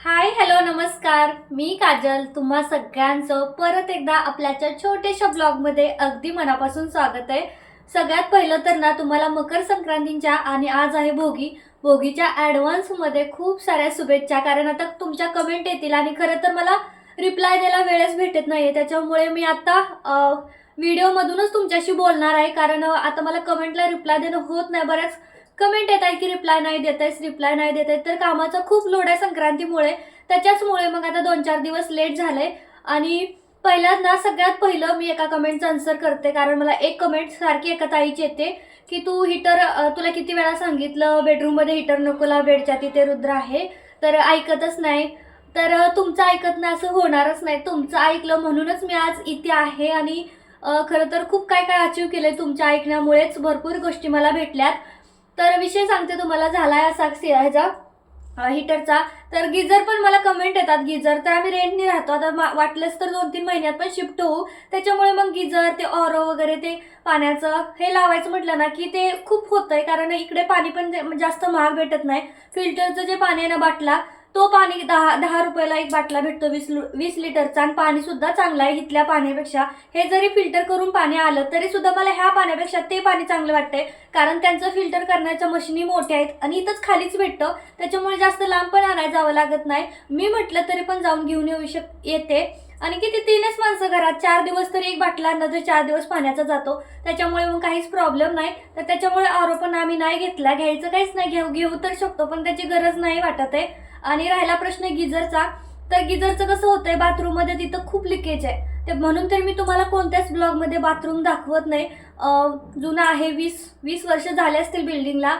Hi hello नमस्कार. मी काजल. तुम्हा सगळ्यांचं परत एकदा आपल्याच्या छोट्याशा ब्लॉगमध्ये अगदी मनापासून स्वागत आहे. सगळ्यात पहिलं तर ना तुम्हाला मकर संक्रांतीच्या आणि आज आहे भोगी. भोगीच्या ॲडव्हान्समध्ये खूप साऱ्या शुभेच्छा कारण आता तुमच्या कमेंट येतील आणि खरं तर मला रिप्लाय द्यायला वेळच भेटत नाही आहे त्याच्यामुळे मी आता व्हिडिओमधूनच तुमच्याशी बोलणार आहे. कारण आता मला कमेंटला रिप्लाय देणं होत नाही बऱ्याच कमेंट येत आहे की रिप्लाय नाही देत आहेस रिप्लाय नाही देत आहे तर कामाचा खूप लोड आहे संक्रांतीमुळे. त्याच्याचमुळे मग आता दोन चार दिवस लेट झाले. आणि पहिल्यांदा सगळ्यात पहिलं मी एका कमेंटचं आन्सर करते. कारण मला एक कमेंट सारखी एका ताईची येते की तू हिटर तुला किती वेळा सांगितलं बेडरूममध्ये हिटर नकोला बेडच्या तिथे रुद्र आहे. तर ऐकतच नाही. तर तुमचं ऐकत नाही असं होणारच नाही. तुमचं ऐकलं म्हणूनच मी आज इथे आहे. आणि खरं तर खूप काय काय अचीव केलं आहे तुमच्या ऐकण्यामुळेच भरपूर गोष्टी मला भेटल्यात. तर विषय सांगते तुम्हाला झाला आहे असा ह्याचा हीटरचा हिटरचा तर गिझर पण मला कमेंट येतात गिझर तर आम्ही रेंटनी राहतो. आता मा- वाटलंच तर दोन तीन महिन्यात पण शिफ्ट होऊ. त्याच्यामुळे मग गिझर ते ऑरो वगैरे ते पाण्याचं हे लावायचं म्हटलं ना की ते खूप होतं आहे कारण इकडे पाणी पण जे- जास्त महाग भेटत नाही. फिल्टरचं जे पाणी आहे ना बाटला तो पाणी दहा दहा रुपयाला एक बाटला भेटतो वीस वीस लिटरचा आणि पाणीसुद्धा चांगलं आहे इथल्या पाण्यापेक्षा. हे जरी फिल्टर करून पाणी आलं तरी सुद्धा मला ह्या पाण्यापेक्षा ते पाणी चांगलं वाटतंय. कारण त्यांचं फिल्टर करण्याच्या मशिनी मोठ्या आहेत आणि इथंच खालीच भेटतं. त्याच्यामुळे जास्त लांब पण आणायला जावं लागत नाही. मी म्हटलं तरी पण जाऊन घेऊन येऊ शक येते. आणि किती तीनच माणसं घरात चार दिवस तरी एक बाटला आणला तर चार दिवस पाण्याचा जातो. त्याच्यामुळे मग काहीच प्रॉब्लेम नाही. तर त्याच्यामुळे आरोपण आम्ही नाही घेतला. घ्यायचं काहीच नाही. घेऊ घेऊ तर शकतो पण त्याची गरज नाही वाटत आहे. आणि राहिला प्रश्न गिझरचा. तर गिझरचं कसं होतंय बाथरूममध्ये तिथं खूप लिकेज आहे. ते म्हणून तर मी तुम्हाला कोणत्याच ब्लॉगमध्ये बाथरूम दाखवत नाही. जुना जुनं आहे वीस वीस वर्ष झाले असतील बिल्डिंगला.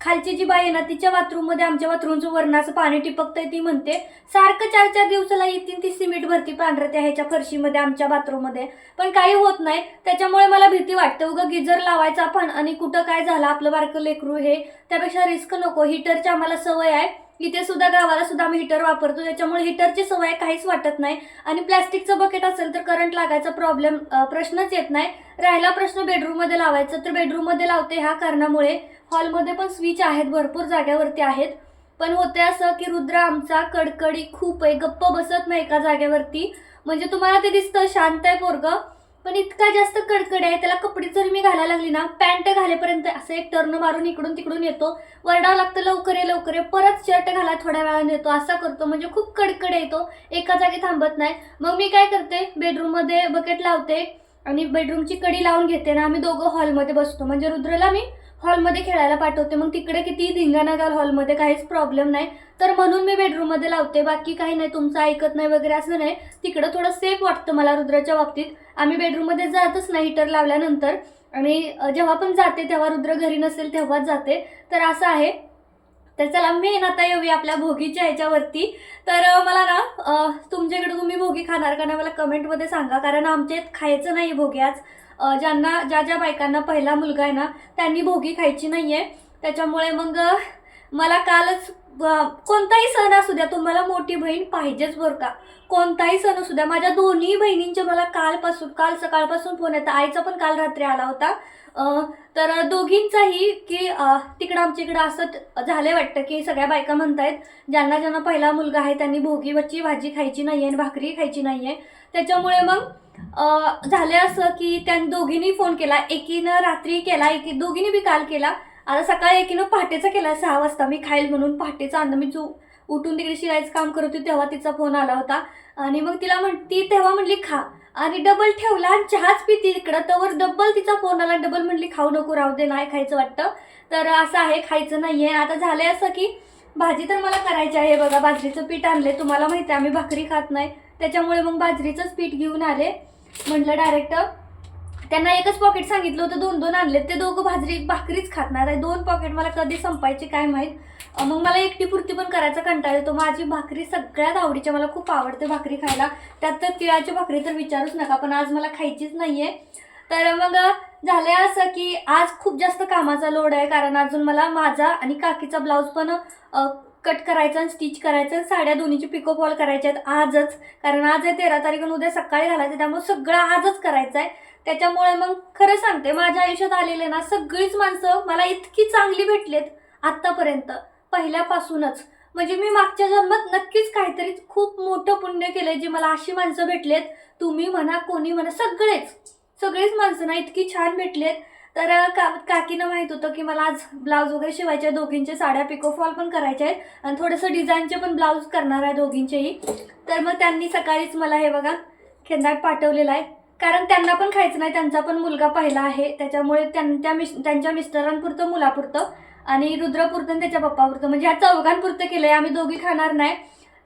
खालची जी बाई आहे ना तिच्या बाथरूममध्ये आमच्या बाथरूमचं वरणाचं पाणी टिपकतंय ती म्हणते सारखं चार चार दिवसाला येतील ती सिमेंट भरती पांढरते ह्याच्या फरशीमध्ये आमच्या बाथरूममध्ये. पण काही होत नाही. त्याच्यामुळे मला भीती वाटते. उगं गिजर लावायचा आपण आणि कुठं काय झालं आपलं बारकं लेकरू हे त्यापेक्षा रिस्क नको. हिटरची आम्हाला सवय आहे. इथे सुद्धा गावाला सुद्धा आम्ही हिटर वापरतो. त्याच्यामुळे हिटरची सवय काहीच वाटत नाही. आणि प्लॅस्टिकचं बकेट असेल तर करंट लागायचा प्रॉब्लेम प्रश्नच येत नाही. राहिला प्रश्न बेडरूममध्ये लावायचा तर बेडरूममध्ये लावते ह्या कारणामुळे. हॉलमध्ये पण स्विच आहेत भरपूर जाग्यावरती आहेत. पण होते असं की रुद्र आमचा कडकडी खूप आहे गप्प बसत नाही एका जागेवरती. म्हणजे तुम्हाला ते दिसतं शांत आहे पोरगं. पण इतका जास्त कडकड आहे त्याला कपडे जर मी घालायला लागली ना पॅन्ट घालेपर्यंत असं एक टर्न मारून इकडून तिकडून येतो. वरडावं लागतं लवकर ये लवकर ये. परत शर्ट घाला थोड्या वेळाने येतो असा करतो. म्हणजे खूप कडकडे येतो एका जागी थांबत नाही. मग मी काय करते बेडरूममध्ये बकेट लावते आणि बेडरूमची कडी लावून घेते ना आम्ही दोघं हॉलमध्ये बसतो. म्हणजे रुद्रला मी हॉलमध्ये खेळायला पाठवते. मग तिकडे किती धिंगाणा घाल हॉलमध्ये काहीच प्रॉब्लेम नाही. तर म्हणून मी बेडरूममध्ये लावते. बाकी काही नाही तुमचं ऐकत नाही वगैरे असं नाही. तिकडं थोडं सेफ वाटतं मला रुद्राच्या बाबतीत. आम्ही बेडरूममध्ये जातच नाही हिटर लावल्यानंतर. आणि जेव्हा पण जाते तेव्हा रुद्र घरी नसेल तेव्हाच जाते. तर असं आहे. तर चला मेन आता येऊया आपल्या भोगीच्या ह्याच्यावरती. तर मला ना तुमच्याकडे तुम्ही भोगी खाणार का नाही मला कमेंटमध्ये सांगा. कारण आमच्या इथं खायचं नाही भोगी आज. ज्यांना ज्या ज्या बायकांना पहिला मुलगा आहे ना त्यांनी भोगी खायची नाही आहे त्याच्यामुळे मग मला कालच कोणताही सण असू द्या तुम्हाला मोठी बहीण पाहिजेच बरं का. कोणताही सण असू द्या माझ्या दोन्ही बहिणींचे मला कालपासून काल सकाळपासून फोन येतात आईचा पण काल रात्री आला होता. तर दोघींचाही की तिकडं आमच्या इकडं असं झालं वाटतं की सगळ्या बायका म्हणतायत ज्यांना ज्यांना पहिला मुलगा आहे त्यांनी भोगीवरची भाजी खायची नाही आहे आणि भाकरी खायची नाही आहे त्याच्यामुळे मग झाले असं की त्या दोघींनी फोन केला एकीनं रात्री केला एकी दोघींनी बी काल केला. आता सकाळी एकीनं पहाटेचा केला सहा वाजता मी खाईल म्हणून पहाटेचा अन्न मी जो उठून तिकडे शिरायचं काम करत होती तेव्हा तिचा फोन आला होता. आणि मग तिला म्हण ती तेव्हा म्हणली खा. आणि डबल ठेवला आणि चहाच पिती इकडं. तर डबल तिचा फोन आला डबल म्हणली खाऊ नको राहू दे नाही खायचं वाटतं. तर असं आहे खायचं नाही आहे आता झालंय असं की भाजी तर मला करायची आहे. बघा बाजरीचं पीठ आणले तुम्हाला माहिती आहे आम्ही भाकरी खात नाही. त्याच्यामुळे मग बाजरीचंच पीठ घेऊन आले. म्हटलं डायरेक्ट त्यांना एकच पॉकेट सांगितलं होतं दोन दोन आणले ते दोघं भाजरी भाकरीच खात नाही दोन पॉकेट मला कधी संपायचे काय माहीत? मग मला एकटी पुरती पण करायचा कंटाळा येतो. माझी भाकरी सगळ्यात आवडीच्या मला खूप आवडते भाकरी खायला. त्यात तर तिळाची भाकरी तर विचारूच नका पण आज मला खायचीच नाही आहे तर मग झालं असं की आज खूप जास्त कामाचा लोड आहे कारण अजून मला माझा आणि काकीचा ब्लाऊज पण कट करायचं आणि स्टिच करायचं साड्या दोन्हीची पिको फॉल करायच्या आहेत आजच. कारण आज आहे तेरा तारीख आणि उद्या सकाळी घालायचं त्यामुळे सगळं आजच करायचं आहे. त्याच्यामुळे मग खरं सांगते माझ्या आयुष्यात आलेले ना सगळीच माणसं मला इतकी चांगली भेटलेत आत्तापर्यंत पहिल्यापासूनच. म्हणजे मी मागच्या जन्मात नक्कीच काहीतरी खूप मोठं पुण्य केलंय जे मला अशी माणसं भेटलेत. तुम्ही म्हणा कोणी म्हणा सगळेच. सगळेच माणसं ना इतकी छान भेटलेत. तर का काकीनं माहीत होतं की मला आज ब्लाऊज वगैरे शिवायचे आहे दोघींचे साड्या पिकोफॉल पण करायचे आहेत. आणि थोडंसं डिझाईनचे पण ब्लाऊज करणार आहे दोघींचेही. तर मग त्यांनी सकाळीच मला हे बघा खेंदाट पाठवलेला आहे. कारण त्यांना पण खायचं नाही. त्यांचा पण मुलगा पहिला आहे. त्याच्यामुळे त्यां त्या मिस त्यांच्या मिस्टरांपुरतं मुलापुरतं आणि रुद्रपुरतं आणि त्याच्या पप्पापुरतं. म्हणजे ह्या चौघांपुरतं केलं आहे आम्ही दोघी खाणार नाही.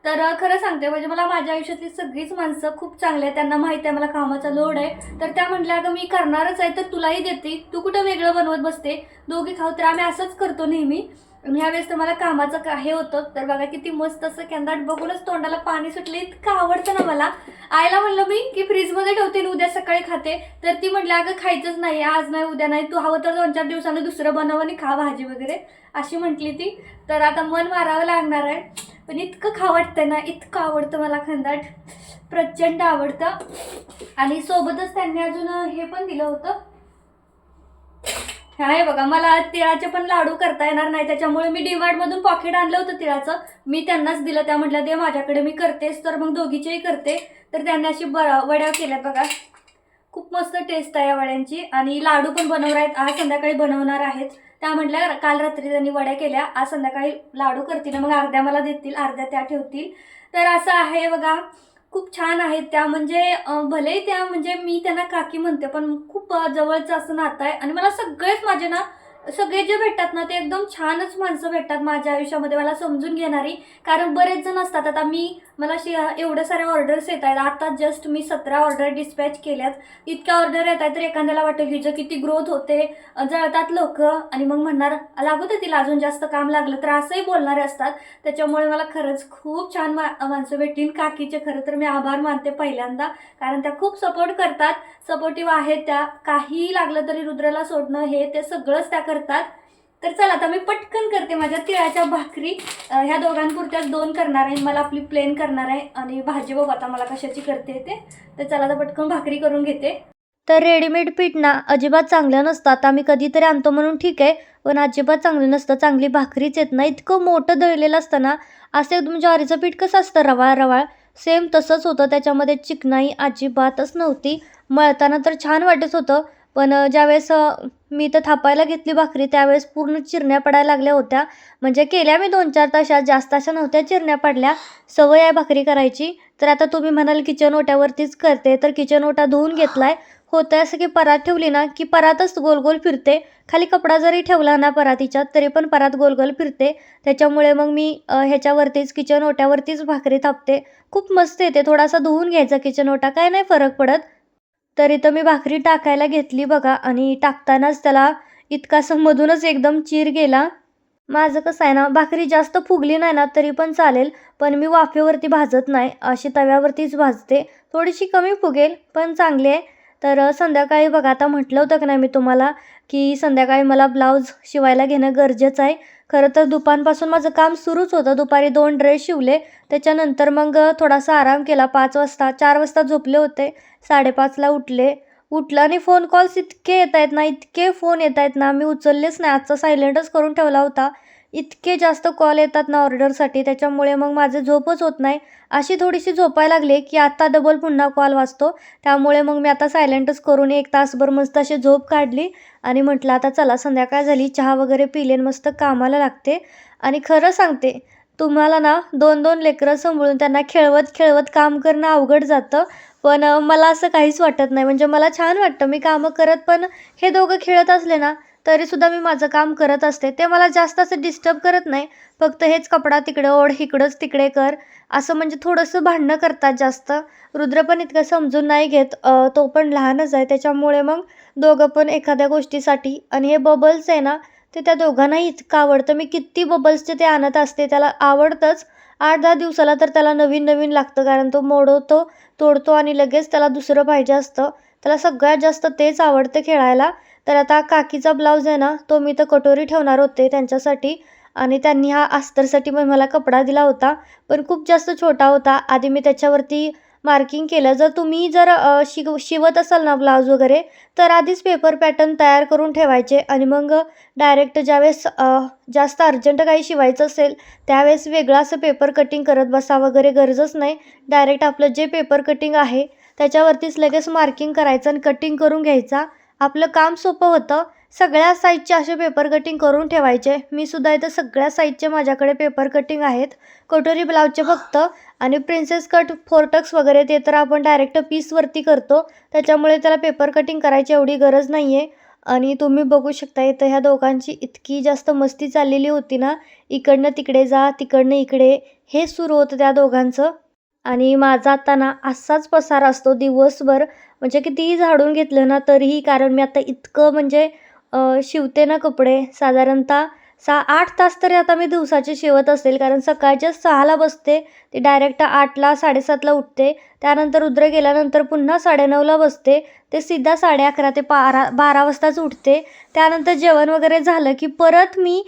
तर खरं सांगते म्हणजे मला माझ्या आयुष्यातली सगळीच माणसं खूप चांगली आहेत. त्यांना माहिती आहे मला कामाचा लोड आहे. तर त्या म्हटल्या अगं मी करणारच आहे तर तुलाही देते. तू कुठं वेगळं बनवत बसते? दोघी खाऊ तर आम्ही असंच करतो नेहमी. ह्यावेळेस तर मला कामाचं का हे होतं. तर बघा किती मस्त असं कॅन्दाट बघूनच तोंडाला पाणी सुटले. इतकं आवडतं ना मला. आईला म्हणलं मी की फ्रीजमध्ये ठेवते आणि उद्या सकाळी खाते. तर ती म्हटली अगं खायचंच नाही आज नाही उद्या नाही. तू हवं तर दोन चार दिवसानं दुसरं बनव आणि खा भाजी वगैरे. अशी म्हटली ती. तर आता मन मारावं लागणार आहे. पण इतकं खावडतं ना इतकं आवडतं मला खंदाट. प्रचंड आवडतं. आणि सोबतच त्यांनी अजून हे पण दिलं होतं. हे बघा मला तिळाचे पण लाडू करता येणार नाही त्याच्यामुळे मी मधून पॉकेट आणलं होतं तिळाचं. मी त्यांनाच दिलं त्या म्हटलं ते माझ्याकडे मी करतेच तर मग दोघीचेही करते. तर त्यांनी अशी ब वड्या केल्या बघा. खूप मस्त टेस्ट आहे या वड्यांची. आणि लाडू पण बनवणार आहेत. आज संध्याकाळी बनवणार आहेत. त्या म्हटल्या काल रात्री त्यांनी वड्या केल्या आज संध्याकाळी लाडू करतील मग अर्ध्या मला देतील अर्ध्या त्या ठेवतील. तर असं आहे बघा. खूप छान आहेत त्या. म्हणजे भलेही त्या म्हणजे मी त्यांना काकी म्हणते पण खूप जवळचं असं नातं आहे. आणि मला सगळेच माझे ना सगळे जे भेटतात ना ते एकदम छानच माणसं भेटतात माझ्या आयुष्यामध्ये. मला समजून घेणारी. कारण बरेच जण असतात. आता मी मला शि एवढ्या साऱ्या ऑर्डर्स येत आहेत. आता जस्ट मी सतरा ऑर्डर डिस्पॅच केल्यात. इतक्या ऑर्डर येत आहेत तर एखाद्याला वाटतं हिचं किती ग्रोथ होते. जळतात लोक. आणि मग म्हणणार लागू दे तिला अजून जास्त काम लागलं तर असंही बोलणारे असतात. त्याच्यामुळे मला खरंच खूप छान मा माणसं भेटतील. काकीचे खरं तर मी आभार मानते पहिल्यांदा. कारण त्या खूप सपोर्ट करतात. सपोर्टिव्ह आहेत त्या. काहीही लागलं तरी रुद्राला सोडणं हे ते सगळंच त्या करतात. तर चला आता मी पटकन करते माझ्या तिळाच्या भाकरी. ह्या दोघांपुरत्याच दोन करणार आहे. मला आपली प्लेन करणार आहे. आणि भाजी बघू आता मला कशाची करते ते. तर चला आता पटकन भाकरी करून घेते. तर रेडीमेड पीठ ना अजिबात चांगलं नसतं. आता मी कधीतरी आणतो म्हणून ठीक आहे. पण अजिबात चांगलं नसतं. चांगली भाकरीच येत नाही. इतकं मोठं दळलेलं असतं ना. असं म्हणजे एकदम ज्वारीचं पीठ कसं असतं? रवाळ रवाळ सेम तसंच होतं. त्याच्यामध्ये चिकनाई अजिबातच नव्हती. मळताना तर छान वाटत होतं. पण ज्यावेळेस मी तर थापायला घेतली भाकरी त्यावेळेस पूर्ण चिरण्या पडायला लागल्या होत्या. म्हणजे केल्या मी दोन चार तासात जास्त अशा नव्हत्या चिरण्या पडल्या. सवय आहे भाकरी करायची. तर आता तुम्ही म्हणाल किचन ओट्यावरतीच करते तर किचन ओटा धुवून घेतलाय. होतं असं की परात ठेवली ना की परातच गोल गोल फिरते. खाली कपडा जरी ठेवला ना परातीच्या तरी पण परात गोल गोल फिरते. त्याच्यामुळे मग मी ह्याच्यावरतीच किचन ओट्यावरतीच भाकरी थापते. खूप मस्त येते थोडासा धुवून घ्यायचा किचन ओटा काय नाही फरक पडत. तर इथं मी भाकरी टाकायला घेतली बघा आणि टाकतानाच त्याला इतकासं मधूनच एकदम चीर गेला. माझं कसं आहे ना भाकरी जास्त फुगली नाही ना तरी पण चालेल पण मी वाफेवरती भाजत नाही. अशी तव्यावरतीच भाजते. थोडीशी कमी फुगेल पण चांगली आहे. तर संध्याकाळी बघा आता म्हटलं होतं की नाही मी तुम्हाला की संध्याकाळी मला ब्लाऊज शिवायला घेणं गरजेचं आहे. खरं तर दुपारपासून माझं काम सुरूच होतं. दुपारी दोन ड्रेस शिवले. त्याच्यानंतर मग थोडासा आराम केला. पाच वाजता चार वाजता झोपले होते. साडेपाचला उठले. उठलं आणि फोन कॉल्स इतके येत आहेत ना इतके फोन येत आहेत ना मी उचललेच नाही. आजचा सायलेंटच करून ठेवला होता. इतके जास्त कॉल येतात ना ऑर्डरसाठी त्याच्यामुळे मग माझं झोपच होत नाही. अशी थोडीशी झोपायला लागले की आत्ता डबल पुन्हा कॉल वाचतो त्यामुळे मग मी आता सायलेंटच करून एक तासभर मस्त अशी झोप काढली आणि म्हटलं आता चला संध्याकाळ झाली चहा वगैरे पिले मस्त कामाला लागते. आणि खरं सांगते तुम्हाला ना दोन दोन लेकरं सांभाळून त्यांना खेळवत खेळवत काम करणं अवघड जातं. पण मला असं काहीच वाटत नाही. म्हणजे मला छान वाटतं. मी कामं करत पण हे दोघं खेळत असले ना तरीसुद्धा मी माझं काम करत असते. ते मला जास्त असं डिस्टर्ब करत नाही. फक्त हेच कपडा तिकडं ओढ इकडंच तिकडे कर. असं म्हणजे थोडंसं भांडणं करतात जास्त. रुद्र पण इतकं समजून नाही घेत. तो पण लहानच आहे. त्याच्यामुळे मग दोघं पण एखाद्या गोष्टीसाठी आणि हे बबल्स आहे ना ते त्या दोघांनाही इतकं आवडतं. मी किती बबल्सचे ते आणत असते त्याला आवडतंच. आठ दहा दिवसाला तर त्याला नवीन नवीन लागतं. कारण तो मोडवतो तोडतो आणि लगेच त्याला दुसरं पाहिजे असतं. त्याला सगळ्यात जास्त तेच आवडतं खेळायला. तर आता काकीचा ब्लाऊज आहे ना तो मी तर कटोरी ठेवणार होते त्यांच्यासाठी. आणि त्यांनी हा अस्तरसाठी पण मला कपडा दिला होता पण खूप जास्त छोटा होता. आधी मी त्याच्यावरती मार्किंग केलं. जर तुम्ही जर अ, शिव शिवत असाल ना ब्लाऊज वगैरे तर आधीच पेपर पॅटर्न तयार करून ठेवायचे. आणि मग डायरेक्ट ज्यावेळेस जास्त अर्जंट काही शिवायचं असेल त्यावेळेस वेगळा असं पेपर कटिंग करत बसा वगैरे गरजच नाही. डायरेक्ट आपलं जे पेपर कटिंग आहे त्याच्यावरतीच लगेच मार्किंग करायचं आणि कटिंग करून घ्यायचा. आपलं काम सोपं होतं. सगळ्या साईजचे असे पेपर कटिंग करून ठेवायचे. मी सुद्धा इथं सगळ्या साईजचे माझ्याकडे पेपर कटिंग आहेत. कटोरी ब्लाऊजचे फक्त आणि प्रिन्सेस कट फोरटक्स वगैरे ते तर आपण डायरेक्ट पीसवरती करतो. त्याच्यामुळे त्याला पेपर कटिंग करायची एवढी गरज नाही आहे आणि तुम्ही बघू शकता इथं ह्या दोघांची इतकी जास्त मस्ती चाललेली होती ना. इकडनं तिकडे जा तिकडनं इकडे. हे सुरू होतं त्या दोघांचं. आणि माझा आता ना असाच पसार असतो दिवसभर. म्हणजे कितीही झाडून घेतलं ना तरीही कारण मी आता इतकं म्हणजे शिवते ना कपडे साधारणतः सा आठ तास तरी आता मी दिवसाचे शिवत असेल. कारण सकाळच्या सहाला बसते ते डायरेक्ट आठला साडेसातला उठते. त्यानंतर रुद्र गेल्यानंतर पुन्हा साडेनऊला बसते ते सीधा साडे अकरा ते बारा बारा वाजताच उठते. त्यानंतर जेवण वगैरे झालं की परत मी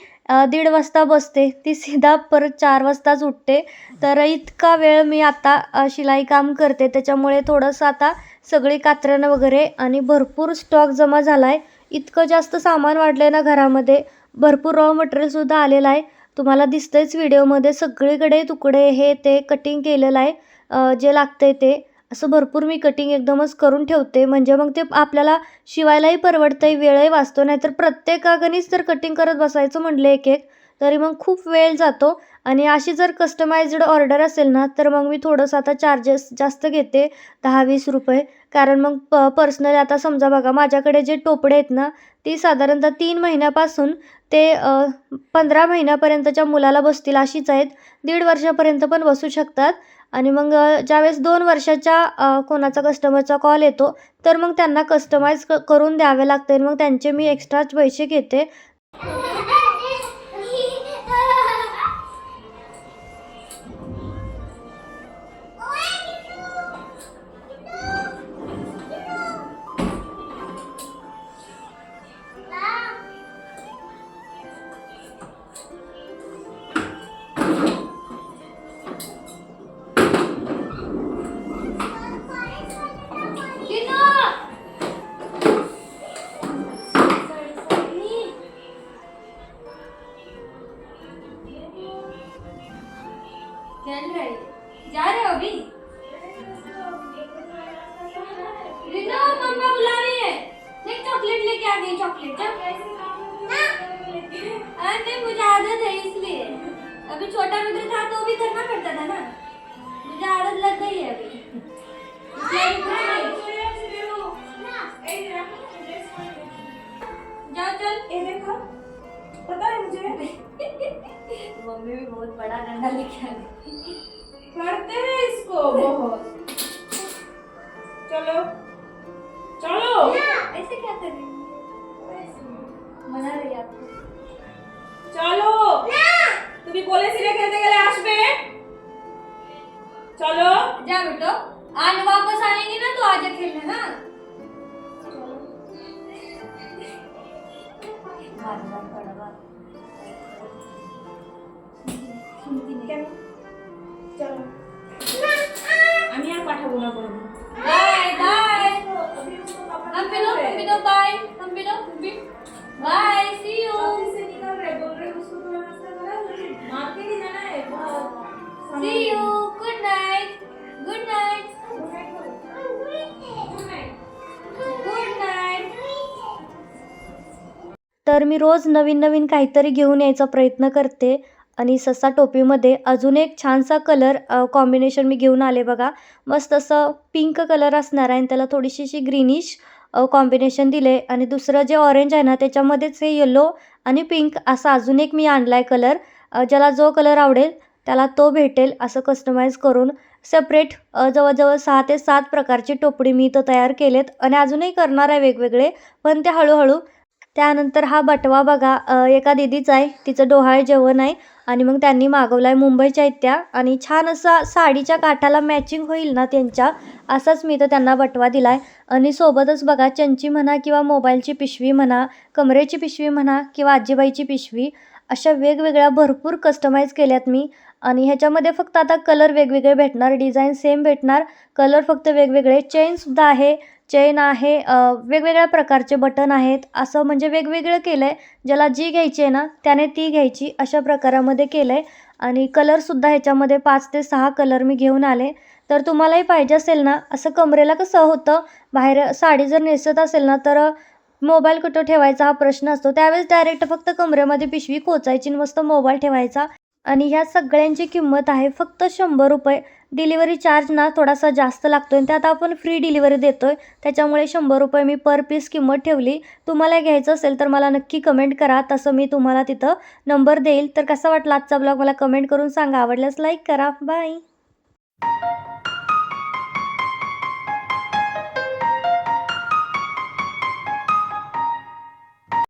दीड वाजता बसते. ती सीधा परत चार वाजताच उठते. तर इतका वेळ मी आता शिलाई काम करते. त्याच्यामुळे थोडंसं आता सगळी कात्रणं वगैरे आणि भरपूर स्टॉक जमा झाला आहे इतकं जास्त सामान वाढलं आहे ना घरामध्ये. भरपूर रॉ मटेरियलसुद्धा आलेलं आहे. तुम्हाला दिसतंयच व्हिडिओमध्ये सगळीकडे तुकडे हे ते कटिंग केलेलं आहे. जे लागतं आहे ते. असं भरपूर मी कटिंग एकदमच करून ठेवते. म्हणजे मग ते आपल्याला शिवायलाही परवडतं आहे वेळही वाचतो. नाहीतर प्रत्येकागणीच जर कटिंग करत बसायचं म्हटलं एक एक तरी मग खूप वेळ जातो. आणि अशी जर कस्टमाइज्ड ऑर्डर असेल ना तर मग मी थोडंसं आता चार्जेस जास्त घेते दहा वीस रुपये. कारण मग प पर्सनली आता समजा बघा माझ्याकडे जे टोपडे आहेत ना ती साधारणतः तीन महिन्यापासून ते पंधरा महिन्यापर्यंतच्या मुलाला बसतील अशीच आहेत. दीड वर्षापर्यंत पण बसू शकतात. आणि मग ज्यावेळेस दोन वर्षाच्या कोणाचा कस्टमरचा कॉल येतो तर मग त्यांना कस्टमाइज क करून द्यावे लागते. मग त्यांचे मी एक्स्ट्राच पैसे घेते. अभी छोटा रुद्र था तो भी करना पड़ता था ना। मुझे आदत लग गई है अभी। जाओ चल। ये देखो। पता है मुझे? मम्मी भी बहुत बड़ा डंडा लेके आ गई। करते हैं इसको बहुत। चलो। चलो। ऐसे क्या कर रही मना रही आपको। তুমি বলেছিলে খেলতে গেলে আসবে চলো जा बेटो आज वापस आएंगे ना तो आजा खेलने हाँ तर मी रोज नवीन नवीन काहीतरी घेऊन यायचा प्रयत्न करते. आणि ससा टोपीमध्ये अजून एक छानसा कलर कॉम्बिनेशन मी घेऊन आले बघा. मस्त असं पिंक कलर असणार आहे आणि त्याला थोडीशी अशी ग्रीनिश कॉम्बिनेशन दिले. आणि दुसरं जे ऑरेंज आहे ना त्याच्यामध्येच हे येलो आणि पिंक असा अजून एक मी आणला आहे कलर ज्याला जो कलर आवडेल त्याला तो भेटेल असं कस्टमाइज करून. सेपरेट जवळजवळ सहा ते सात प्रकारची टोपडी मी इथं तयार केलेत. आणि अजूनही करणार आहे वेगवेगळे पण ते हळूहळू त्यानंतर हा बटवा बघा एका दीदीचा आहे. तिचं डोहाळे जेवण आहे आणि मग त्यांनी मागवला आहे मुंबईच्या आहेत त्या आणि छान असा साडीच्या काठाला मॅचिंग होईल ना त्यांच्या असाच मी तर त्यांना बटवा दिला आहे आणि सोबतच बघा चंची म्हणा किंवा मोबाईलची पिशवी म्हणा कमरेची पिशवी म्हणा किंवा आजीबाईची पिशवी अशा वेगवेगळ्या भरपूर कस्टमाइज केल्यात मी. आणि ह्याच्यामध्ये फक्त आता कलर वेगवेगळे भेटणार डिझाईन सेम भेटणार. कलर फक्त वेगवेगळे चेनसुद्धा आहे. चेन आहे वेगवेगळ्या प्रकारचे बटन आहेत. असं म्हणजे वेगवेगळं केलं आहे ज्याला जी घ्यायची आहे ना त्याने ती घ्यायची अशा प्रकारामध्ये केलं आहे आणि कलरसुद्धा ह्याच्यामध्ये पाच ते सहा कलर मी घेऊन आले. तर तुम्हालाही पाहिजे असेल ना असं कमरेला कसं होतं? बाहेर साडी जर नेसत असेल ना तर मोबाईल कुठं ठेवायचा हा प्रश्न असतो. त्यावेळेस डायरेक्ट फक्त कमरेमध्ये पिशवी कोचायची आणि मस्त मोबाईल ठेवायचा. आणि ह्या सगळ्यांची किंमत आहे फक्त शंभर रुपये. डिलिव्हरी चार्ज ना थोडासा जास्त लागतो आणि त्यात आपण फ्री डिलिव्हरी देतो आहे त्याच्यामुळे शंभर रुपये मी पर पीस किंमत ठेवली. तुम्हाला घ्यायचं असेल तर मला नक्की कमेंट करा. तसं मी तुम्हाला तिथं नंबर देईल. तर कसा वाटला आजचा ब्लॉग मला कमेंट करून सांगा. आवडल्यास लाईक करा. बाय